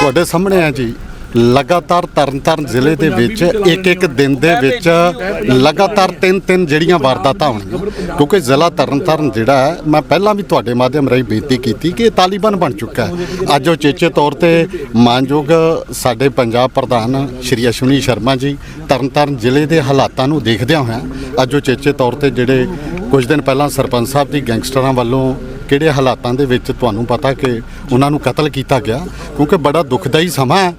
ਤੁਹਾਡੇ ਸਾਹਮਣੇ ਆ ਜੀ। ਲਗਾਤਾਰ ਤਰਨਤਾਰਨ ਜ਼ਿਲ੍ਹੇ ਦੇ ਵਿੱਚ ਇੱਕ ਇੱਕ ਦਿਨ ਦੇ ਵਿੱਚ ਲਗਾਤਾਰ ਤਿੰਨ ਤਿੰਨ ਜਿਹੜੀਆਂ ਵਾਰਦਾਤਾਂ ਹੋਣਗੀਆਂ। ਕਿਉਂਕਿ ਜ਼ਿਲ੍ਹਾ ਤਰਨਤਾਰਨ ਜਿਹੜਾ ਹੈ ਮੈਂ ਪਹਿਲਾਂ ਵੀ ਤੁਹਾਡੇ ਮਾਧਿਅਮ ਰਾਹੀਂ ਬੇਨਤੀ ਕੀਤੀ ਕਿ ਇਹ ਤਾਲੀਬਾਨ ਬਣ ਚੁੱਕਾ ਹੈ। ਅੱਜ ਉਹ ਚੇਚੇ ਤੌਰ ਤੇ ਮਾਨਯੋਗ ਸਾਡੇ ਪੰਜਾਬ ਪ੍ਰਧਾਨ ਸ਼੍ਰੀ ਅਸ਼ਵਨੀ ਸ਼ਰਮਾ ਜੀ ਤਰਨਤਾਰਨ ਜ਼ਿਲ੍ਹੇ ਦੇ ਹਾਲਾਤਾਂ ਨੂੰ ਦੇਖਦਿਆਂ ਹੋਇਆਂ ਅੱਜ ਉਹ ਚੇਚੇ ਤੌਰ ਤੇ ਜਿਹੜੇ ਕੁਝ ਦਿਨ ਪਹਿਲਾਂ ਸਰਪੰਚ ਸਾਹਿਬ ਦੀ ਗੈਂਗਸਟਰਾਂ ਵੱਲੋਂ ਕਿਹੜੇ ਹਾਲਾਤਾਂ ਦੇ ਵਿੱਚ ਤੁਹਾਨੂੰ ਪਤਾ ਕਿ ਉਹਨਾਂ ਨੂੰ ਕਤਲ ਕੀਤਾ ਗਿਆ? ਕਿਉਂਕਿ ਬੜਾ ਦੁਖਦਾਈ ਸਮਾਂ ਹੈ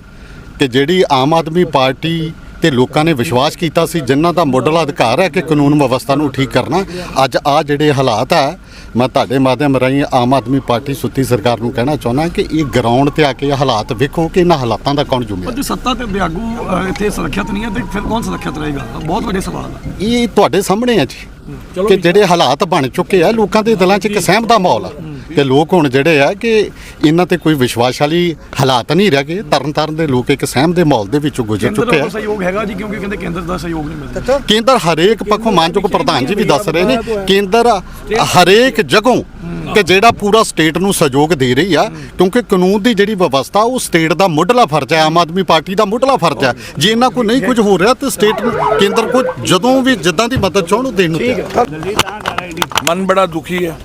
ਕਿ ਜਿਹੜੀ ਆਮ ਆਦਮੀ ਪਾਰਟੀ ਤੇ ਲੋਕਾਂ ਨੇ ਵਿਸ਼ਵਾਸ ਕੀਤਾ ਸੀ ਜਿਨ੍ਹਾਂ ਦਾ ਮੁੱਢਲਾ ਅਧਿਕਾਰ ਹੈ ਕਿ ਕਾਨੂੰਨ ਵਿਵਸਥਾ ਨੂੰ ਠੀਕ ਕਰਨਾ ਅੱਜ ਆ ਜਿਹੜੇ ਹਾਲਾਤ ਹੈ ਮੈਂ ਤੁਹਾਡੇ ਮਾਧਿਅਮ ਰਾਹੀਂ ਆਮ ਆਦਮੀ ਪਾਰਟੀ ਸੁੱਤੀ ਸਰਕਾਰ ਨੂੰ ਕਹਿਣਾ ਚਾਹੁੰਦਾ ਕਿ ਇਹ ਗਰਾਊਂਡ ਤੇ ਆ ਕੇ ਇਹ ਹਾਲਾਤ ਵੇਖੋ ਕਿ ਇਹਨਾਂ ਹਾਲਾਤਾਂ ਦਾ ਕੌਣ ਜ਼ਿੰਮੇਵਾਰ ਜੇ ਸੱਤਾ ਤੇ ਵਿਆਗੂ ਅ, ਇੱਥੇ ਸੁਰੱਖਿਅਤ ਨਹੀਂ ਹੈ ਤੇ ਫਿਰ ਕੌਣ ਸੁਰੱਖਿਅਤ ਰਹੇਗਾ? ਬਹੁਤ ਵੱਡੇ ਸਵਾਲ ਹੈ ਇਹ ਤੁਹਾਡੇ ਸਾਹਮਣੇ ਹੈ ਜੀ। ਕਿ ਜਿਹੜੇ ਹਾਲਾਤ ਬਣ ਚੁੱਕੇ ਆ ਲੋਕਾਂ ਦੇ ਦਿਲਾਂ 'ਚ ਇੱਕ ਸਹਿਮ ਦਾ ਮਾਹੌਲ ਆ। ਕਿ ਲੋਕ ਹੁਣ ਜਿਹੜੇ ਆ ਕਿ ਇਹਨਾਂ ਤੇ ਕੋਈ ਵਿਸ਼ਵਾਸ ਵਾਲੀ ਹਾਲਾਤ ਨਹੀਂ ਰਹਿ ਗਏ ਤਰਨ ਤਾਰਨ ਦੇ ਲੋਕ ਇੱਕ ਸਹਿਮ ਦੇ ਮਾਹੌਲ ਦੇ ਵਿੱਚੋਂ ਗੁਜ਼ਰ ਕੇਂਦਰ ਚੁੱਕੇ ਦਾ ਆ ਸਹਿਯੋਗ ਹੈਗਾ ਜੀ ਕਿਉਂਕਿ ਕਹਿੰਦੇ ਕੇਂਦਰ ਦਾ ਸਹਿਯੋਗ ਨਹੀਂ ਮਿਲਦਾ। ਕੇਂਦਰ ਹਰੇਕ ਪੱਖੋਂ ਮਾਨਯੋਗ ਪ੍ਰਧਾਨ ਜੀ ਵੀ ਦੱਸ ਰਹੇ ਨੇ ਕੇਂਦਰ ਹਰੇਕ ਜਗ੍ਹੋਂ ਕਿ ਜਿਹੜਾ ਪੂਰਾ ਸਟੇਟ ਨੂੰ ਸਹਿਯੋਗ ਦੇ ਰਹੀ ਆ ਕਿਉਂਕਿ ਕਾਨੂੰਨ ਦੀ ਜਿਹੜੀ ਵਿਵਸਥਾ ਉਹ ਸਟੇਟ ਦਾ ਮੁੱਢਲਾ ਫਰਜ਼ ਹੈ ਆਮ ਆਦਮੀ ਪਾਰਟੀ ਦਾ ਮੁੱਢਲਾ ਫਰਜ਼ ਹੈ। ਜੇ ਇਹਨਾਂ ਕੋਲ ਨਹੀਂ ਕੁਝ ਹੋ ਰਿਹਾ ਤੇ ਸਟੇਟ ਨੂੰ ਕੇਂਦਰ ਕੋ ਜਦੋਂ ਵੀ ਜਿੱਦਾਂ ਦੀ ਮਦਦ ਚਾਹਣ ਉਹ ਦੇਣ ਨੂੰ ਤਿਆਰ ਮਨ ਬੜਾ ਦੁਖੀ ਹੈ।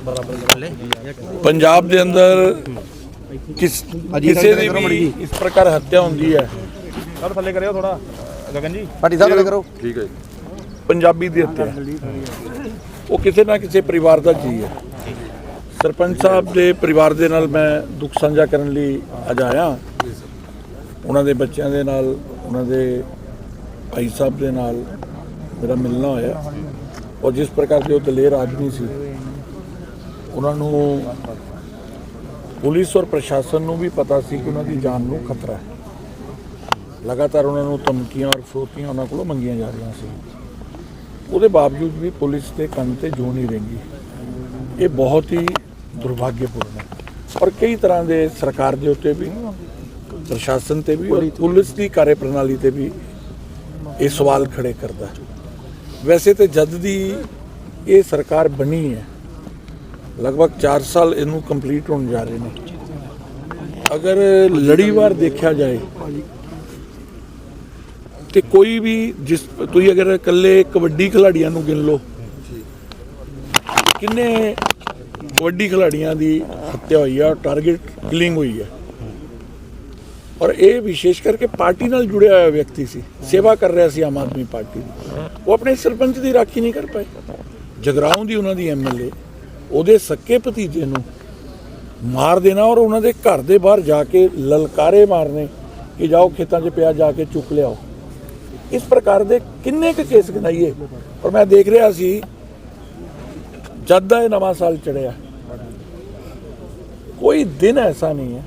ਪੰਜਾਬ ਦੇ ਅੰਦਰ ਕਿਸ ਕਿਸੇ ਦੀ ਵੀ ਇਸ ਪ੍ਰਕਾਰ ਹੱਤਿਆ ਹੁੰਦੀ ਹੈ। ਸਰ ਥੱਲੇ ਕਰਿਓ ਥੋੜਾ ਗਗਨ ਜੀ। ਪਾਟੀ ਸਾਹਿਬ ਕਰੋ। ਪੰਜਾਬੀ ਦੀ ਹੱਤਿਆ। ਉਹ ਕਿਸੇ ਨਾ ਕਿਸੇ ਪਰਿਵਾਰ ਦਾ ਜੀ ਹੈ। ਸਰਪੰਚ ਸਾਹਿਬ ਦੇ ਪਰਿਵਾਰ ਦੇ ਨਾਲ ਮੈਂ ਦੁੱਖ ਸਾਂਝਾ ਕਰਨ ਲਈ ਅੱਜ ਆਇਆ। ਉਹਨਾਂ ਦੇ ਬੱਚਿਆਂ ਦੇ ਨਾਲ, ਉਹਨਾਂ ਦੇ ਭਾਈ ਸਾਹਿਬ ਦੇ ਨਾਲ ਮੇਰਾ ਮਿਲਣਾ ਹੋਇਆ। ਔਰ ਜਿਸ ਪ੍ਰਕਾਰ ਦੇ ਉਹ ਦਲੇਰ ਆਦਮੀ ਸੀ, ਉਹਨਾਂ ਨੂੰ ਪੁਲਿਸ ਔਰ ਪ੍ਰਸ਼ਾਸਨ ਨੂੰ ਵੀ ਪਤਾ ਸੀ ਕਿ ਉਹਨਾਂ ਦੀ ਜਾਨ ਨੂੰ ਖਤਰਾ ਹੈ। ਲਗਾਤਾਰ ਉਹਨਾਂ ਨੂੰ ਧਮਕੀਆਂ ਔਰ ਫਰੋਤੀਆਂ ਉਹਨਾਂ ਕੋਲੋਂ ਮੰਗੀਆਂ ਜਾ ਰਹੀਆਂ ਸੀ। ਉਹਦੇ ਬਾਵਜੂਦ ਵੀ ਪੁਲਿਸ ਦੇ ਕੰਨ ਤੇ ਜੋ ਨਹੀਂ ਰਹਿੰਦੀ। ਇਹ ਬਹੁਤ ਹੀ ਦੁਰਭਾਗਿਅਪੂਰਨ ਹੈ। ਔਰ ਕਈ ਤਰ੍ਹਾਂ ਦੇ ਸਰਕਾਰ ਦੇ ਉੱਤੇ ਵੀ ਪ੍ਰਸ਼ਾਸਨ ਤੇ ਵੀ ਔਰ ਪੁਲਿਸ ਦੀ ਕਾਰਜਪ੍ਰਣਾਲੀ ਤੇ ਵੀ ਇਹ ਸਵਾਲ ਖੜੇ ਕਰਦਾ ਵੈਸੇ ਤੇ ਜਦ ਦੀ ਇਹ ਸਰਕਾਰ ਬਣੀ ਹੈ ਲਗਭਗ 4 ਸਾਲ ਇਹਨੂੰ ਕੰਪਲੀਟ ਹੋਣ ਜਾ ਰਹੇ ਨੇ। ਅਗਰ ਲੜੀਵਾਰ ਦੇਖਿਆ ਜਾਏ ਤੇ ਕੋਈ ਵੀ ਜਿਸ ਤੁਸੀਂ ਅਗਰ ਇਕੱਲੇ ਕਬੱਡੀ ਖਿਡਾਰੀਆਂ ਨੂੰ ਗਿਣ ਲਓ ਕਿੰਨੇ ਕਬੱਡੀ ਖਿਡਾਰੀਆਂ ਦੀ ਹੱਤਿਆ ਹੋਈ ਹੈ ਟਾਰਗੇਟ ਕਿਲਿੰਗ ਹੋਈ ਹੈ ਔਰ ਇਹ ਵਿਸ਼ੇਸ਼ ਕਰਕੇ ਪਾਰਟੀ ਨਾਲ ਜੁੜਿਆ ਹੋਇਆ ਵਿਅਕਤੀ ਸੀ, ਸੇਵਾ ਕਰ ਰਿਹਾ ਸੀ ਆਮ ਆਦਮੀ ਪਾਰਟੀ ਦੀ। ਉਹ ਆਪਣੇ ਸਰਪੰਚ ਦੀ ਰਾਖੀ ਨਹੀਂ ਕਰ ਪਾਏ। ਜਗਰਾਉਂ ਦੀ ਉਹਨਾਂ ਦੀ ਐਮਐਲਏ ਉਹਦੇ ਸੱਕੇ ਭਤੀਜੇ ਨੂੰ ਮਾਰ ਦੇਣਾ ਔਰ ਉਹਨਾਂ ਦੇ ਘਰ ਦੇ ਬਾਹਰ ਜਾ ਕੇ ਲਲਕਾਰੇ ਮਾਰਨੇ ਕਿ ਜਾਓ ਖੇਤਾਂ 'ਚ ਪਿਆ ਜਾ ਕੇ ਚੁੱਕ ਲਿਆਓ। ਇਸ ਪ੍ਰਕਾਰ ਦੇ ਕਿੰਨੇ ਕੁ ਕੇਸ ਗਿਣਾਈਏ। ਔਰ ਮੈਂ ਦੇਖ ਰਿਹਾ ਸੀ ਜਦ ਦਾ ਇਹ ਨਵਾਂ ਸਾਲ ਚੜਿਆ ਕੋਈ ਦਿਨ ਐਸਾ ਨਹੀਂ ਹੈ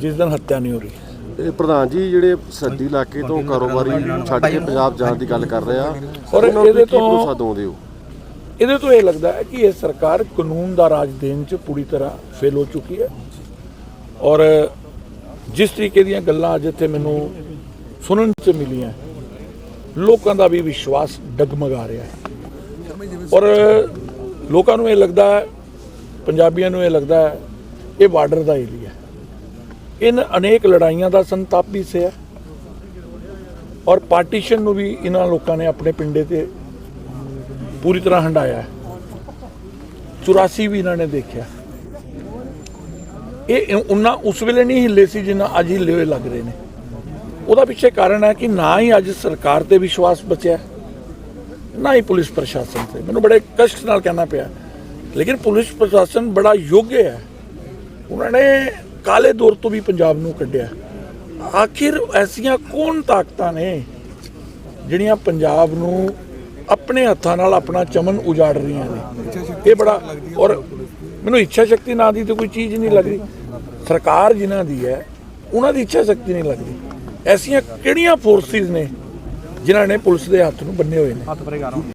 ਜਿਸ ਦਿਨ ਹੱਤਿਆ ਨਹੀਂ ਹੋ ਰਹੀ। ਇਹ ਪ੍ਰਧਾਨ ਜੀ ਜਿਹੜੇ ਸਰਦੀ ਇਲਾਕੇ ਤੋਂ ਕਾਰੋਬਾਰੀ ਛੱਡ ਕੇ ਪੰਜਾਬ ਜਾਣ ਦੀ ਗੱਲ ਕਰ ਰਹੇ ਆ ਔਰ ਇਹਦੇ ਕੀ ਭਰੋਸਾ ਤੋਂ ਦੋਦੇ ਹੋ ਇਹਦੇ ਤੋਂ ਇਹ ਲੱਗਦਾ ਹੈ ਕਿ ਇਹ ਸਰਕਾਰ ਕਾਨੂੰਨ ਦਾ ਰਾਜ ਦੇਣ 'ਚ ਪੂਰੀ ਤਰ੍ਹਾਂ ਫੇਲ ਹੋ ਚੁੱਕੀ ਹੈ। ਔਰ ਜਿਸ ਤਰੀਕੇ ਦੀਆਂ ਗੱਲਾਂ ਅੱਜ ਇੱਥੇ ਮੈਨੂੰ ਸੁਣਨ 'ਚ ਮਿਲੀਆਂ ਲੋਕਾਂ ਦਾ ਵੀ ਵਿਸ਼ਵਾਸ ਡਗਮਗਾ ਰਿਹਾ ਹੈ। ਔਰ ਲੋਕਾਂ ਨੂੰ ਇਹ ਲੱਗਦਾ ਪੰਜਾਬੀਆਂ ਨੂੰ ਇਹ ਲੱਗਦਾ ਹੈ, ਇਹ ਬਾਰਡਰ ਦਾ ਏਰੀਆ ਹੈ। ਇਨ ਅਨੇਕ ਲੜਾਈਆਂ ਦਾ ਸੰਤਾਪ ਵੀ ਸਿਆ। ਔਰ ਪਾਰਟੀਸ਼ਨ ਨੂੰ ਵੀ ਇਹਨਾਂ ਲੋਕਾਂ ਨੇ ਆਪਣੇ ਪਿੰਡੇ ਤੇ ਪੂਰੀ ਤਰ੍ਹਾਂ ਹੰਡਾਇਆ ਹੈ। 84 ਵੀ ਇਹਨਾਂ ਨੇ ਦੇਖਿਆ। ਇਹ ਉਹਨਾਂ ਉਸ ਵੇਲੇ ਨਹੀਂ ਹਿੱਲੇ ਸੀ ਜਿੰਨਾ ਅੱਜ ਹਿੱਲੇ ਹੋਏ ਲੱਗ ਰਹੇ ਨੇ। ਉਹਦਾ ਪਿੱਛੇ ਕਾਰਨ ਹੈ ਕਿ ਨਾ ਹੀ ਅੱਜ ਸਰਕਾਰ ਤੇ ਵਿਸ਼ਵਾਸ ਬਚਿਆ। ਨਾ ਹੀ ਪੁਲਿਸ ਪ੍ਰਸ਼ਾਸਨ ਤੇ। ਮੈਨੂੰ ਬੜੇ ਕਸ਼ਟ ਨਾਲ ਕਹਿਣਾ ਪਿਆ। ਲੇਕਿਨ ਪੁਲਿਸ ਪ੍ਰਸ਼ਾਸਨ ਬੜਾ ਯੋਗ ਹੈ। ਉਹਨਾਂ ਨੇ ਕਾਲੇ ਦੌਰ ਤੋਂ ਵੀ ਪੰਜਾਬ ਨੂੰ ਕੱਢਿਆ। ਆਖਿਰ ਐਸੀਆਂ ਕੌਣ ਤਾਕਤਾਂ ਨੇ ਜਿਹੜੀਆਂ ਪੰਜਾਬ ਨੂੰ ਆਪਣੇ ਹੱਥਾਂ ਨਾਲ ਆਪਣਾ ਚਮਨ ਉਜਾੜ ਰਹੀਆਂ ਨੇ? ਇਹ ਬੜਾ ਔਰ ਮੈਨੂੰ ਇੱਛਾ ਸ਼ਕਤੀ ਨਾਂ ਦੀ ਤੇ ਕੋਈ ਚੀਜ਼ ਨਹੀਂ ਲੱਗਦੀ। ਸਰਕਾਰ ਜਿਨ੍ਹਾਂ ਦੀ ਹੈ, ਉਹਨਾਂ ਦੀ ਇੱਛਾ ਸ਼ਕਤੀ ਨਹੀਂ ਲੱਗਦੀ। ਐਸੀਆਂ ਕਿਹੜੀਆਂ ਫੋਰਸਿਸ ਨੇ ਜਿਨ੍ਹਾਂ ਨੇ ਪੁਲਿਸ ਦੇ ਹੱਥ ਨੂੰ ਬੰਨੇ ਹੋਏ ਨੇ।